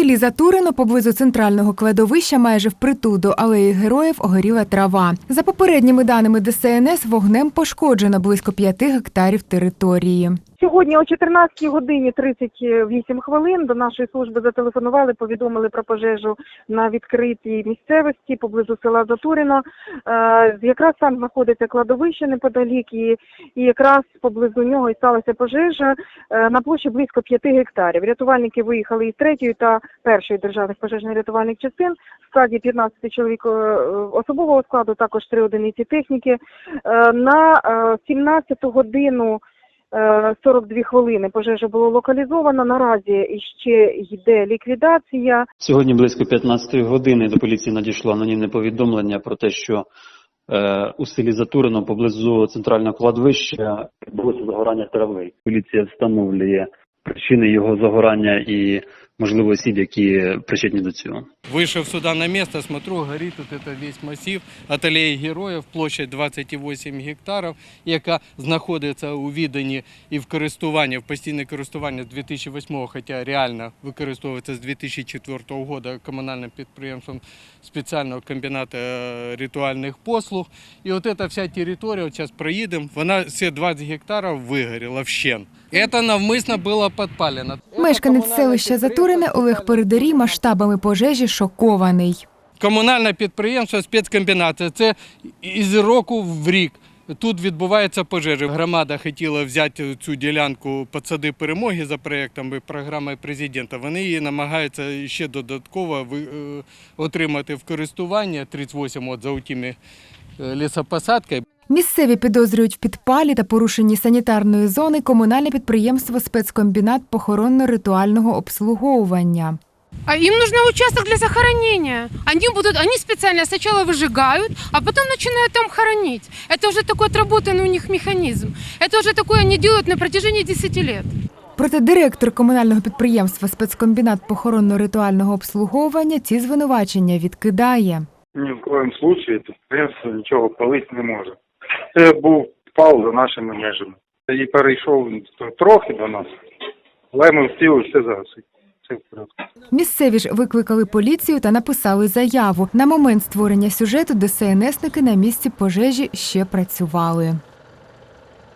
селі Затурино поблизу центрального кладовища майже впритул до алеї героїв огоріла трава. За попередніми даними ДСНС, вогнем пошкоджено близько п'яти гектарів території. Сьогодні о 14 годині 38 хвилин до нашої служби зателефонували, повідомили про пожежу на відкритій місцевості поблизу села Затуріно. Е, якраз там знаходиться кладовище неподалік, і, якраз поблизу нього і сталася пожежа е, на площі близько 5 гектарів. Рятувальники виїхали із третьої та першої державних пожежно-рятувальних частин в складі 15 чоловік е, особового складу, також 3 одиниці техніки. На е, 17 годину 42 хвилини пожежа було локалізовано. Наразі ще йде ліквідація. Сьогодні близько 15 години до поліції надійшло анонімне повідомлення про те, що е, у селі Затурино поблизу центрального кладовища відбулося загорання трави. Поліція встановлює причини його загорання і можливо осіб, які причетні до цього. Вышел сюда на место, смотрю, горит вот это весь массив от алеї героїв, площадь 28 гектарів, яка знаходиться у відданні і в користуванні, в постійне користування з 2008 хоча реально використовується з 2004 року комунальним підприємством спеціального комбінату е, ритуальних послуг. І от ця вся територія, от зараз проїдемо, вона все 20 гектарів вигоріла вщен. Це навмисно було підпалено. Мешканець селища Затурине Олег Передарій масштабами пожежі шокований. Комунальне підприємство спецкомбінат. Це із року в рік. Тут відбувається пожежа. Громада хотіла взяти цю ділянку «Подсади перемоги за проєктами програми президента. Вони її намагаються ще додатково е, отримати в користування 38 от за тими е, лісопосадкою. Місцеві підозрюють в підпалі та порушенні санітарної зони комунальне підприємство спецкомбінат похоронно-ритуального обслуговування. А им нужен участок для захоронения. Они будут, они специально сначала выжигают, а потом начинают там хоронить. Это уже такой отработанный у них механизм. Это уже такое они делают на протяжении 10 лет. Проте директор комунального підприємства спецкомбінат похоронно-ритуального обслуговування ці звинувачення відкидає. Ні в коєму случаї підприємство нічого палити не може. Це був пал за нашими межами. І перейшов трохи до нас, але ми встигли все загасити. Місцеві ж викликали поліцію та написали заяву. На момент створення сюжету ДСНСники на місці пожежі ще працювали.